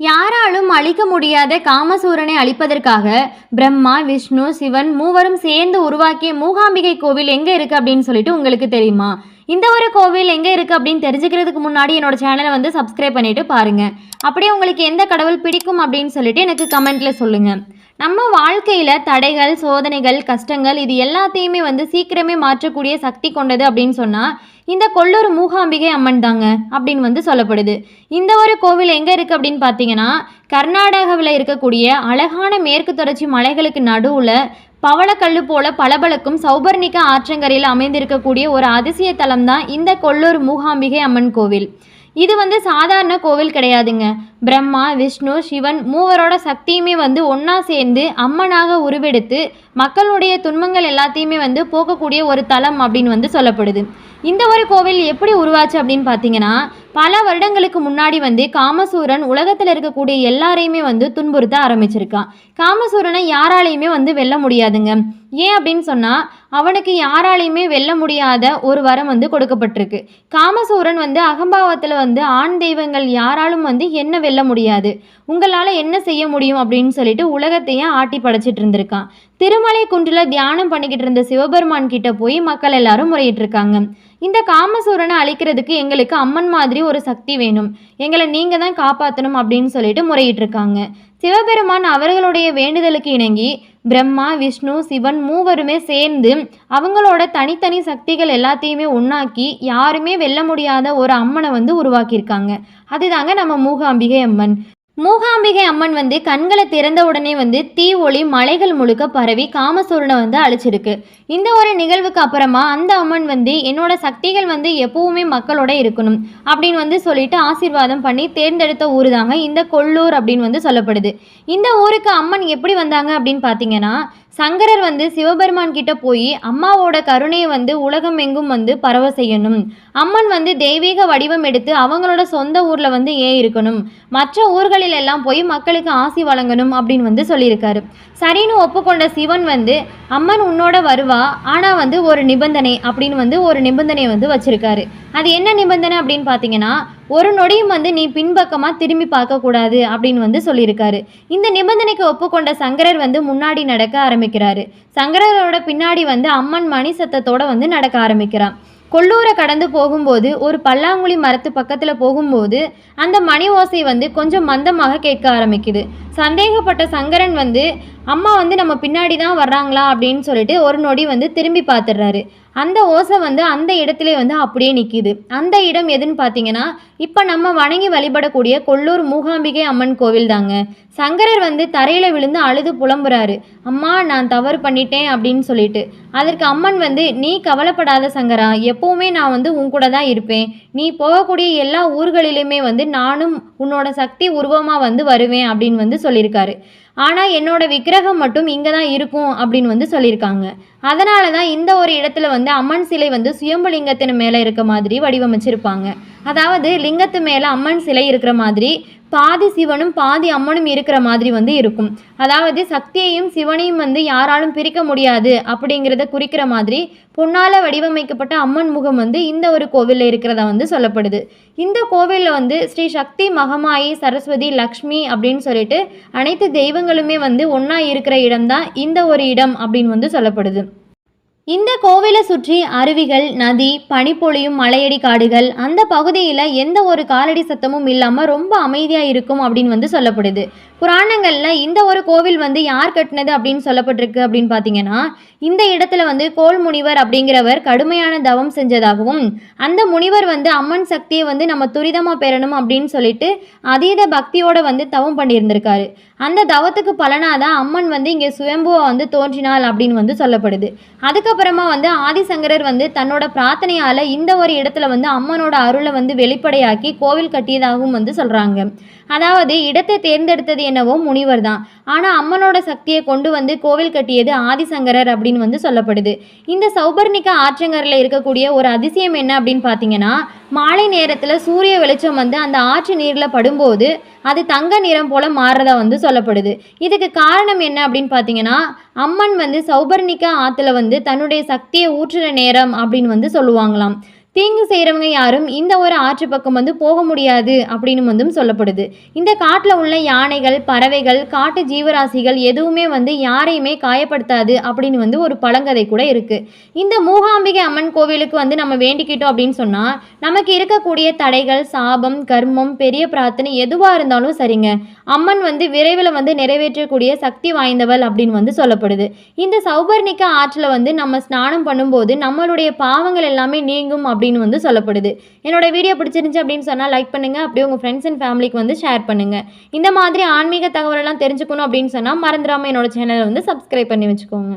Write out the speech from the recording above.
யாராலும் அழிக்க முடியாத காமசூரனை அழிப்பதற்காக பிரம்மா விஷ்ணு சிவன் மூவரும் சேர்ந்து உருவாக்கிய மூகாம்பிகை கோவில் எங்கே இருக்குது அப்படின்னு சொல்லிட்டு உங்களுக்கு தெரியுமா? இந்த ஒரு கோவில் எங்கே இருக்குது அப்படின்னு தெரிஞ்சுக்கிறதுக்கு முன்னாடி என்னோட சேனலை வந்து சப்ஸ்கிரைப் பண்ணிட்டு பாருங்க. அப்படியே உங்களுக்கு எந்த கடவுள் பிடிக்கும் அப்படின்னு சொல்லிட்டு எனக்கு கமெண்ட்ல சொல்லுங்க. நம்ம வாழ்க்கையில் தடைகள் சோதனைகள் கஷ்டங்கள் இது எல்லாத்தையுமே வந்து சீக்கிரமே மாற்றக்கூடிய சக்தி கொண்டது அப்படின்னு சொன்னால் இந்த கொல்லூர் மூகாம்பிகை அம்மன் தாங்க அப்படின்னு வந்து சொல்லப்படுது. இந்த ஒரு கோவில் எங்கே இருக்குது அப்படின்னு பார்த்தீங்கன்னா கர்நாடகாவில் இருக்கக்கூடிய அழகான மேற்கு தொடர்ச்சி மலைகளுக்கு நடுவில் பவளக்கல்லு போல பளபளக்கும் சௌபர்ணிக ஆற்றங்கரையில் அமைந்திருக்கக்கூடிய ஒரு அதிசய தலம் தான் இந்த கொல்லூர் மூகாம்பிகை அம்மன் கோவில். இது வந்து சாதாரண கோவில் கிடையாதுங்க. பிரம்மா விஷ்ணு சிவன் மூவரோட சக்தியுமே வந்து ஒன்றா சேர்ந்து அம்மனாக உருவெடுத்து மக்களுடைய துன்பங்கள் எல்லாத்தையுமே வந்து போக்கக்கூடிய ஒரு தலம் அப்படின்னு வந்து சொல்லப்படுது. இந்த ஒரு கோவில் எப்படி உருவாச்சு அப்படின்னு பார்த்தீங்கன்னா பல வருடங்களுக்கு முன்னாடி வந்து காமசூரன் உலகத்தில் இருக்கக்கூடிய எல்லாரையுமே வந்து துன்புறுத்த ஆரம்பிச்சிருக்கான். காமசூரனை யாராலையுமே வந்து வெல்ல முடியாதுங்க. ஏன் அப்படின்னு சொன்னால் அவனுக்கு யாராலையுமே வெல்ல முடியாத ஒரு வரம் வந்து கொடுக்கப்பட்டிருக்கு. காமசூரன் வந்து அகம்பாவத்தில் வந்து ஆண் தெய்வங்கள் யாராலும் வந்து என்ன வெல்ல முடியாது. உங்களால் என்ன செய்ய முடியும் அப்படின்னு சொல்லிட்டு உலகத்தையே ஆட்டி படைச்சிட்டு இருந்திருக்கான். திருமலை குன்றில் தியானம் பண்ணிக்கிட்டு இருந்த சிவபெருமான் கிட்ட போய் மக்கள் எல்லாரும் முறையிட்டு இருக்காங்க இந்த காமசூரனை அழிக்கிறதுக்கு எங்களுக்கு அம்மன் மாதிரி ஒரு சக்தி வேணும். எங்களை நீங்கள் தான் காப்பாற்றணும் அப்படின்னு சொல்லிட்டு முறையிட்டு இருக்காங்க சிவபெருமான் அவர்களுடைய வேண்டுதலுக்கு இணங்கி பிரம்மா விஷ்ணு சிவன் மூவருமே சேர்ந்து அவங்களோட தனித்தனி சக்திகள் எல்லாத்தையுமே உண்ணாக்கி யாருமே வெல்ல முடியாத ஒரு அம்மனை வந்து உருவாக்கியிருக்காங்க. அதுதாங்க நம்ம மூகாம்பிகை அம்மன். மூகாம்பிகை அம்மன் வந்து கண்களை திறந்த உடனே வந்து தீ ஒளி மலைகள் முழுக்க பரவி காமசூரனை வந்து அழிச்சிருக்கு. இந்த ஒரு நிகழ்வுக்கு அப்புறமா அந்த அம்மன் வந்து என்னோட சக்திகள் வந்து எப்பவுமே மக்களோட இருக்கணும் அப்படின்னு வந்து சொல்லிட்டு ஆசீர்வாதம் பண்ணி தேர்ந்தெடுத்த ஊர் தாங்க இந்த கொல்லூர் அப்படின்னு வந்து சொல்லப்படுது. இந்த ஊருக்கு அம்மன் எப்படி வந்தாங்க அப்படின்னு பார்த்தீங்கன்னா சங்கரர் வந்து சிவபெருமான் கிட்ட போய் அம்மாவோட கருணையை வந்து உலகம் எங்கும் வந்து பரவ செய்யணும். அம்மன் வந்து தெய்வீக வடிவம் எடுத்து அவங்களோட சொந்த ஊரில் வந்து ஏன் இருக்கணும்? மற்ற ஊர்களில் எல்லாம் போய் மக்களுக்கு ஆசி வழங்கணும் அப்படின்னு வந்து சொல்லியிருக்காரு. சரின்னு ஒப்புக்கொண்ட சிவன் வந்து அம்மன் உன்னோட வருவா ஆனால் வந்து ஒரு நிபந்தனை அப்படின்னு வந்து ஒரு நிபந்தனையை வந்து வச்சிருக்காரு. அது என்ன நிபந்தனை அப்படின்னு பார்த்தீங்கன்னா ஒரு நொடியும் வந்து நீ பின்பக்கமாக திரும்பி பார்க்கக்கூடாது அப்படின்னு வந்து சொல்லியிருக்காரு. இந்த நிபந்தனைக்கு ஒப்புக்கொண்ட சங்கரர் வந்து முன்னாடி நடக்க ஆரம்பிக்கிறாரு. சங்கரரோட பின்னாடி வந்து அம்மன் மணி சத்தத்தோட வந்து நடக்க ஆரம்பிக்கிறான். கொல்லூரை கடந்து போகும்போது ஒரு பல்லாங்குழி மரத்து பக்கத்தில் போகும்போது அந்த மணி ஓசை வந்து கொஞ்சம் மந்தமாக கேட்க ஆரம்பிக்குது. சந்தேகப்பட்ட சங்கரன் வந்து அம்மா வந்து நம்ம பின்னாடி தான் வர்றாங்களா அப்படின்னு சொல்லிட்டு ஒரு நொடி வந்து திரும்பி பார்த்துடுறாரு. அந்த ஓசை வந்து அந்த இடத்துல வந்து அப்படியே நிற்கிது அந்த இடம் எதுன்னு பார்த்தீங்கன்னா இப்போ நம்ம வணங்கி வழிபடக்கூடிய கொல்லூர் மூகாம்பிகை அம்மன் கோவில் தாங்க. சங்கரர் வந்து தரையில் விழுந்து அழுது புலம்புறாரு. அம்மா நான் தவறு பண்ணிட்டேன் அப்படின்னு சொல்லிட்டு. அதற்கு அம்மன் வந்து நீ கவலைப்படாத சங்கரா எப்போவுமே நான் வந்து உன் கூட தான் இருப்பேன். நீ போகக்கூடிய எல்லா ஊர்களிலுமே வந்து நானும் உன்னோட சக்தி உருவமாக வந்து வருவேன் அப்படின்னு வந்து சொல்லியிருக்காரு. ஆனால் என்னோட விக்கிரகம் மட்டும் இங்கே தான் இருக்கும் அப்படின்னு வந்து சொல்லியிருக்காங்க. அதனால தான் இந்த ஒரு இடத்துல வந்து அம்மன் சிலை வந்து சுயம்புலிங்கத்தின் மேலே இருக்க மாதிரி வடிவமைச்சிருப்பாங்க. அதாவது லிங்கத்து மேலே அம்மன் சிலை இருக்கிற மாதிரி பாதி சிவனும் பாதி அம்மனும் இருக்கிற மாதிரி வந்து இருக்கும். அதாவது சக்தியையும் சிவனையும் வந்து யாராலும் பிரிக்க முடியாது அப்படிங்கிறத குறிக்கிற மாதிரி பொன்னால வடிவமைக்கப்பட்ட அம்மன் முகம் வந்து இந்த ஒரு கோவிலில் இருக்கிறதா வந்து சொல்லப்படுது. இந்த கோவிலில் வந்து ஸ்ரீ சக்தி மகமாயி சரஸ்வதி லக்ஷ்மி அப்படின்னு சொல்லிட்டு அனைத்து தெய்வங்களுமே வந்து ஒன்றா இருக்கிற இடம்தான் இந்த ஒரு இடம் அப்படின்னு வந்து சொல்லப்படுது. இந்த கோவிலை சுற்றி அருவிகள் நதி பனிப்பொழியும் மலையடி காடுகள் அந்த பகுதியில் எந்த ஒரு காலடி சத்தமும் இல்லாமல் ரொம்ப அமைதியாக இருக்கும் அப்படின்னு வந்து சொல்லப்படுது. புராணங்களில் இந்த ஒரு கோவில் வந்து யார் கட்டினது அப்படின்னு சொல்லப்பட்டிருக்கு அப்படின்னு பார்த்தீங்கன்னா இந்த இடத்துல வந்து கோல் முனிவர் அப்படிங்கிறவர் கடுமையான தவம் செஞ்சதாகவும் அந்த முனிவர் வந்து அம்மன் சக்தியை வந்து நம்ம துரிதமாக பெறணும் அப்படின்னு சொல்லிட்டு அதீத பக்தியோடு வந்து தவம் பண்ணியிருந்திருக்காரு. அந்த தவத்துக்கு பலனாக தான் அம்மன் வந்து இங்கே சுயம்புவை வந்து தோன்றினாள் அப்படின்னு வந்து சொல்லப்படுது. அதுக்கப்புறமா வந்து ஆதிசங்கரர் வந்து தன்னோட பிரார்த்தனையால் இந்த ஒரு இடத்துல வந்து அம்மனோட அருளை வந்து வெளிப்படையாக்கி கோவில் கட்டியதாகவும் வந்து சொல்கிறாங்க அதாவது இடத்தை தேர்ந்தெடுத்தது என்னவோ முனிவர் தான் ஆனால் அம்மனோட சக்தியை கொண்டு வந்து கோவில் கட்டியது ஆதிசங்கரர் அப்படின்னு வந்து சொல்லப்படுது. இந்த சௌபர்ணிகா ஆற்றங்கரில் இருக்கக்கூடிய ஒரு அதிசயம் என்ன அப்படின்னு பார்த்தீங்கன்னா மாலை நேரத்தில் சூரிய வெளிச்சம் வந்து அந்த ஆற்று நீரில் படும்போது அது தங்க நிறம் போல மாறுறதா வந்து சொல்லப்படுது. இதுக்கு காரணம் என்ன அப்படின்னு பார்த்தீங்கன்னா அம்மன் வந்து சௌபர்ணிகா ஆற்றுல வந்து தன்னுடைய சக்தியை ஊற்றுற நேரம் அப்படின்னு வந்து சொல்லுவாங்களாம். தீங்கு செய்கிறவங்க யாரும் இந்த ஒரு ஆற்று பக்கம் வந்து போக முடியாது அப்படின்னு வந்தும் சொல்லப்படுது. இந்த காட்டில் உள்ள யானைகள் பறவைகள் காட்டு ஜீவராசிகள் எதுவுமே வந்து யாரையுமே காயப்படுத்தாது அப்படின்னு வந்து ஒரு பழங்கதை கூட இருக்குது இந்த மூகாம்பிகை அம்மன் கோவிலுக்கு வந்து நம்ம வேண்டிக்கிட்டோம் அப்படின்னு சொன்னால் நமக்கு இருக்கக்கூடிய தடைகள் சாபம் கர்மம் பெரிய பிரார்த்தனை எதுவாக இருந்தாலும் சரிங்க. அம்மன் வந்து விரைவில் வந்து நிறைவேற்றக்கூடிய சக்தி வாய்ந்தவள் அப்படின்னு வந்து சொல்லப்படுது. இந்த சௌபர்ணிக்க ஆற்றில் வந்து நம்ம ஸ்நானம் பண்ணும்போது நம்மளுடைய பாவங்கள் எல்லாமே நீங்கும் அப்படின்னு வந்து சொல்லப்படுது. என்னோட வீடியோ பிடிச்சிருந்துச்சு அப்படின்னு சொன்னால் லைக் பண்ணுங்கள் அப்படியே உங்கள் ஃப்ரெண்ட்ஸ் அண்ட் ஃபேமிலிக்கு வந்து ஷேர் பண்ணுங்கள் இந்த மாதிரி ஆன்மீக தகவலெல்லாம் தெரிஞ்சுக்கணும் அப்படின்னு சொன்னால் மறந்துடாமல் என்னோட சேனலை வந்து சப்ஸ்கிரைப் பண்ணி வச்சுக்கோங்க.